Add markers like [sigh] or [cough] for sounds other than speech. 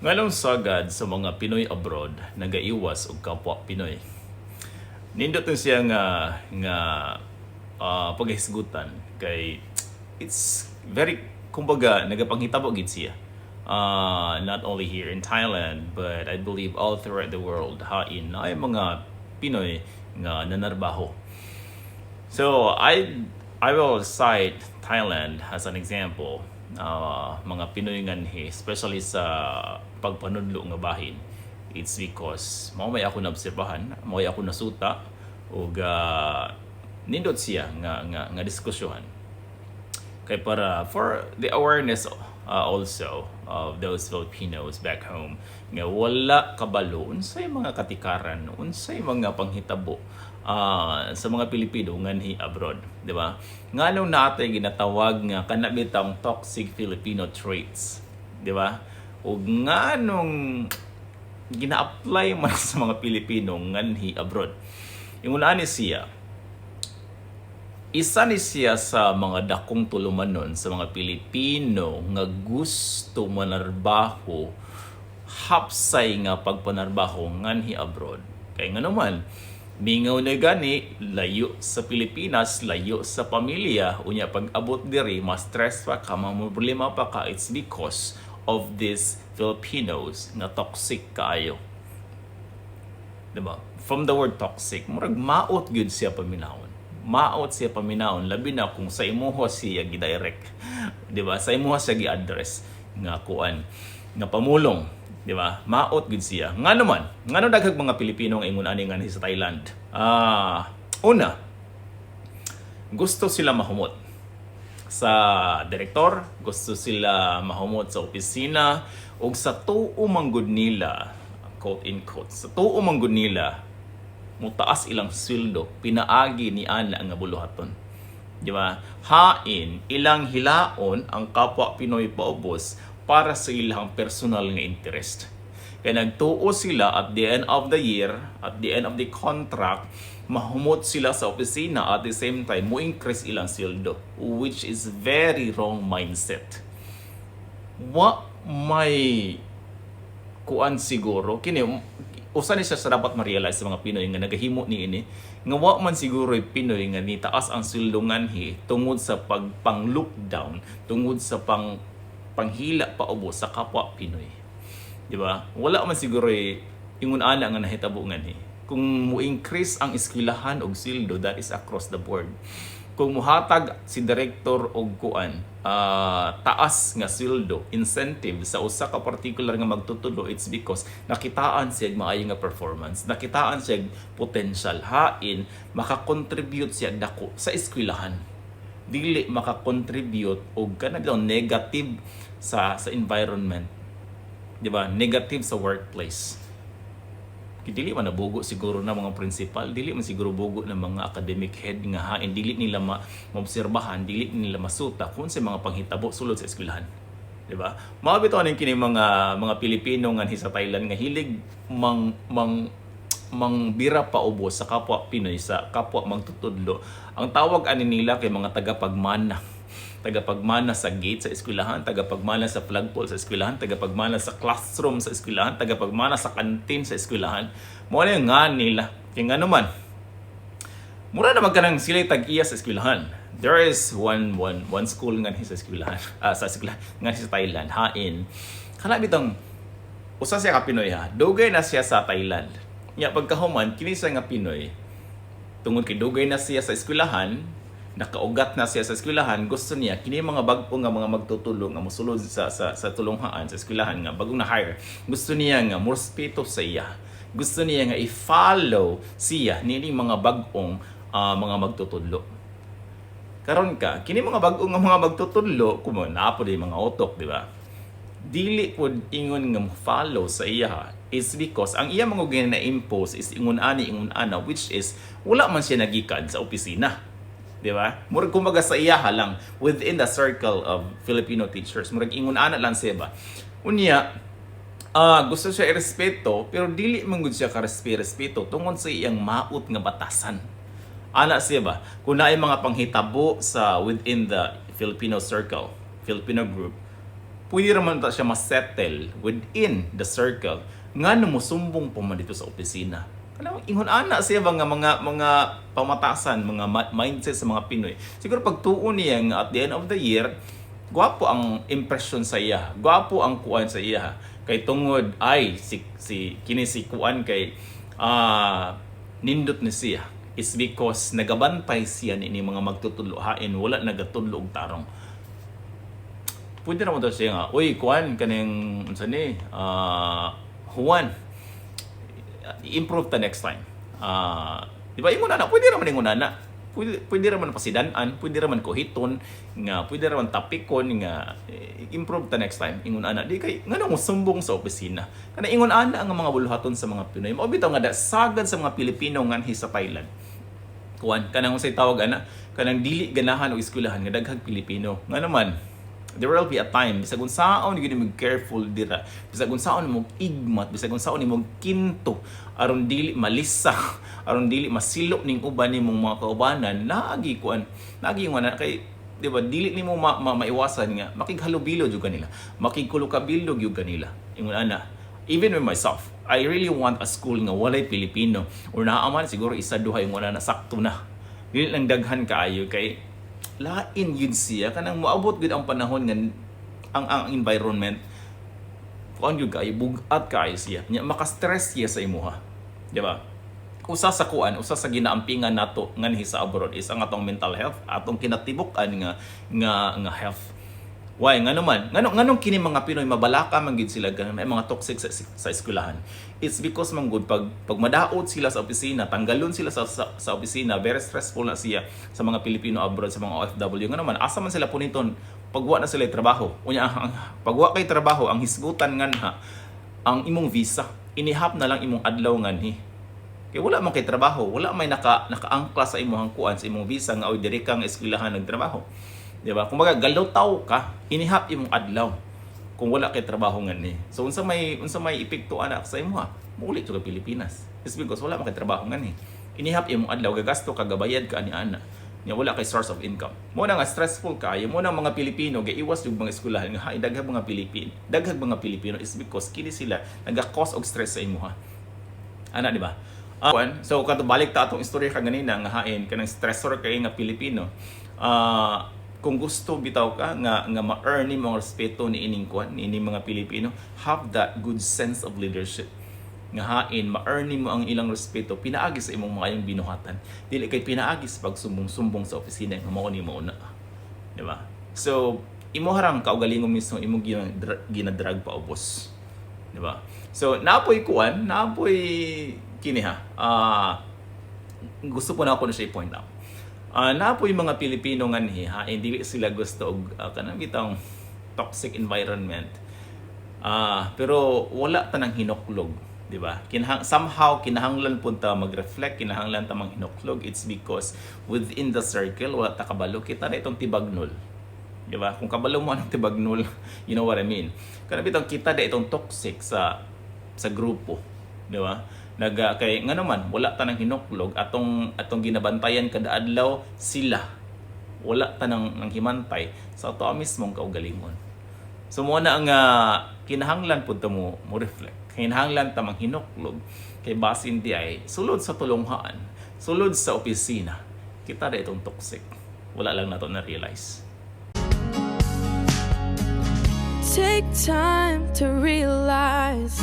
Ngalong sagad sa mga Pinoy abroad nagaiwas og kapwa Pinoy. Nindot siya nga nga ah, paghisgutan kay it's very kumbaga nagapanghitabo gid siya. Uh, not only here in Thailand but I believe all throughout the world hain na ay mga Pinoy nga nanarbaho. So I I will cite Thailand as an example. Uh, mga Pinoy nganhi, especially sa pagpanudlo nga bahin. It's because mao may ako naobserbahan, mao ako nasuta ug uh, nindot siya nga nga nga diskusyohan. Kay para for the awareness uh, also of those Filipinos back home. Nga wala kabalo unsay mga katikaran? Unsay mga panghitabo ah, sa mga Pilipino nganhi abroad di ba? Nganong natay ginatawag nga kana bitang toxic Filipino traits di ba? Ug nganong gina-apply man [laughs] sa mga Pilipino nganhi abroad. Yung una ni siya isa ni siya sa mga dakong tulumanon sa mga Pilipino nga gusto manarbaho hapsay nga pagpanarbaho nganhi abroad. Kay nga naman, mingaw na gani, layo sa Pilipinas, layo sa pamilya, unya pag abot diri, mas stress pa ka, problema pa ka, it's because of these Filipinos na toxic kaayo. Diba? From the word toxic, murag maot gyud siya paminawon maot siya paminaon labi na kung sa imuha siya gi-direct. [laughs] Di ba? Sa imuha siya gi-address nga kuan nga pamulong. Di ba? Maot gid siya. Nga naman ngano daghag mga Pilipino nga ingon ani nga sa Thailand. Ah una gusto sila mahumot sa direktor gusto sila mahumot sa opisina ug sa tuo manggod nila quote in quote sa tuo manggod nila mutaas ilang sweldo pinaagi ni ana nga buluhaton. Di ba? Hain ilang hilaon ang kapwa Pinoy paubos para sa ilang personal nga interest. Kaya nagtuo sila at the end of the year at the end of the contract mahumot sila sa opisina at the same time mo increase ilang sweldo which is very wrong mindset. Wa may kuan siguro kini usa ni siya sa dapat ma-realize sa mga Pinoy nga nagahimo ni ini. Nga wa man siguro yung Pinoy nga ni taas ang sweldo nganhi tungod sa pagpang lockdown tungod sa pang panghila paubos sa kapwa Pinoy. Di ba? Wala man siguro ingon ana nga nahitabo nganhi kung mo increase ang eskwelahan og sweldo that is across the board kung muhatag si director og kuan ah, taas nga sweldo incentive sa usa ka particular nga magtutulo it's because nakitaan siya maayo nga performance nakitaan siya potential. Hain makakontribute siya dako sa eskwelahan. Dili makakontribute og kana negative sa sa environment. Di ba? Negative sa workplace dili man nabugo siguro na mga principal dili man siguro bugo ng mga academic head nga hain dili nila ma maobserbahan dili nila masuta kung sa mga panghitabo sulod sa eskwelahan. Di ba? Mao bitaw ning kini mga mga Pilipino nga sa Thailand nga hilig mang mang mang bira pa ubos sa kapwa Pinoy sa kapwa magtutudlo ang tawag ani nila kay mga tagapagmana tagapagmana sa gate sa eskwelahan, tagapagmana sa flagpole sa eskwelahan, tagapagmana sa classroom sa eskwelahan, tagapagmana sa kantin sa eskwelahan. Mo na nga nila. Kaya nga naman, mura naman ka nang sila tag-iya sa eskwelahan. There is one one one school nga sa eskwelahan, [laughs] ah, sa eskwelahan nga sa Thailand, hain. Kana bitong usa siya ka Pinoy ha. Dugay na siya sa Thailand. Nya pagkahuman kini siya nga Pinoy. Tungod kay dugay na siya sa eskwelahan, nakaugat na siya sa eskwelahan, gusto niya kini mga bag-o nga mga magtutulong nga mosulod sa sa sa tulunghaan sa eskwelahan nga bagong na hire. Gusto niya nga more respeto sa iya. Gusto niya nga i-follow siya nini mga bag-ong ah, mga magtutudlo. Karon ka, kini mga bag-o nga mga magtutudlo, kumo na po mga utok, di ba? Dili pod ingon nga follow sa iya is because ang iya mga na impose is ingon ani ingon ana which is wala man siya nagikan sa opisina di ba? Murag kumbaga sa iyaha lang within the circle of Filipino teachers. Murag ingon ana lang siya ba. Unya, ah gusto siya irespeto pero dili man siya ka respeto tungod sa iyang maut nga batasan. Ana siya ba? Kung naay mga panghitabo sa within the Filipino circle, Filipino group, pwede raman ta siya ma-settle within the circle nga no musumbong pa man dito sa opisina. Kanang ingon ana siya ba nga mga mga pamatasan, mga mindset sa mga Pinoy. Siguro pag tuon niya nga at the end of the year, gwapo ang impression sa iya. Gwapo ang kuan sa iya. Kay tungod ay si si kini kuan kay ah nindot ni siya is because nagabantay siya ni ni mga magtutulo hain wala nagatudlo og tarong pwede naman daw siya nga, uy, kuan, kaning, unsa ni, ah, Juan, improve ta next time. Ah, di ba, ingon na, pwede naman ingon na, pwede, pwede naman pasidanan, pwede naman kuhiton, nga, pwede naman tapikon, nga, eh, improve ta next time, ingon ana, di kay, nga mo sumbong sa opisina. Kana ingon ana ang mga buluhaton sa mga Pinoy. Mao bitaw nga da, sagad sa mga Pilipino nganhi sa Thailand kuan kanang unsay tawag ana kanang dili ganahan og eskwelahan nga daghang Pilipino nga naman there will be a time. Bisag unsaon gyud mo careful dira. Bisag unsaon mo igmat bisag unsaon mo kinto. Aron dili malisa. [laughs] Aron dili masilo ning uban nimong mga kaubanan. Naagi kuan. Nga na kay di ba dili nimo ma, ma, maiwasan nga. Makighalubilo jud kanila. Makigkulukabilo jud kanila. Ingon ana even with myself, I really want a school nga walay Pilipino. Or naaman siguro isa duha yung wala na sakto na. Dili lang daghan kaayo kay lain yun siya. Kanang moabot gud ang panahon nga ang ang environment kuan gyud kaayo bugat kaayo siya. Nya maka-stress siya sa imuha. Di ba? Usa sa kuan usa sa ginaampingan nato nganhi sa abroad is ang atong mental health atong kinatibuk-an nga nga nga health Why? Nga naman, nga nganong kini mga Pinoy mabalaka man gid sila ganun may mga toxic sa, sa eskwelahan. It's because man good pag pag madaot sila sa opisina, tanggalon sila sa, sa, sa opisina, very stressful na siya sa mga Pilipino abroad sa mga OFW. Nga naman, asa man sila puniton pagwa na sila trabaho. Unya ang pagwa kay trabaho, ang hisgutan nganha ang imong visa. Inihap na lang imong adlaw nganhi. Kaya wala man kay trabaho, wala may naka nakaangkla sa imong kuan sa imong visa nga oy diri kang eskwelahan nagtrabaho. Di ba? Kung galaw ka, inihap imong adlaw kung wala kay trabaho nga ni. So unsa may unsa may epekto anak sa imo ha? Muli sa Pilipinas. It's because wala man kay trabaho nga ni. Inihap imong adlaw gagasto ka gabayad ka ani ana. Nya wala kay source of income. Mo na nga stressful kayo, mo na mga Pilipino gaiwas yung mga eskwelahan nga hay daghang mga Pilipino. Daghang mga Pilipino is because kini sila naga-cause og stress sa imo ha. Ana di ba? Uh, so kato balik ta atong istorya ka ganina nga hain kanang stressor kay nga Pilipino. Uh, kung gusto bitaw ka nga nga ma-earn ni mga respeto ni ining kwan ni ining mga Pilipino have that good sense of leadership. Nga hain ma-earn mo ang ilang respeto pinaagi sa imong mga yung binuhatan. Dili kay pinaagi sa pagsumbong-sumbong sa opisina nga mao ni mo di ba? So imo harang kaugalingon mismo imo ginadra- ginadrag pa ubos. Di ba? So naapoy kuan naapoy kini ha. Ah gusto po na ako na siya i-point out uh, na po yung mga Pilipino nga ni ha? Hindi sila gusto og uh, kanang bitang toxic environment. Uh, pero wala ta nang hinoklog di ba? Kinahang somehow kinahanglan punta mag-reflect kinahanglan ta mang hinoklog it's because within the circle wala ta kabalo. Kita na itong tibagnol di ba? Kung kabalo mo anong tibagnol [laughs] you know what I mean? Kana bitang kita da itong toxic sa sa grupo di ba naga kay nga naman wala ta nang hinuklog. Atong atong ginabantayan kada adlaw sila. Wala ta nang, nang himantay. Sa ato mismong kaugalingon. So mo na nga kinahanglan pud mo mo reflect. Kinahanglan ta mang hinuklog. Kay basin di ay sulod sa tulunghaan. Sulod sa opisina. Kita da itong toxic. Wala lang nato na realize Take time to realize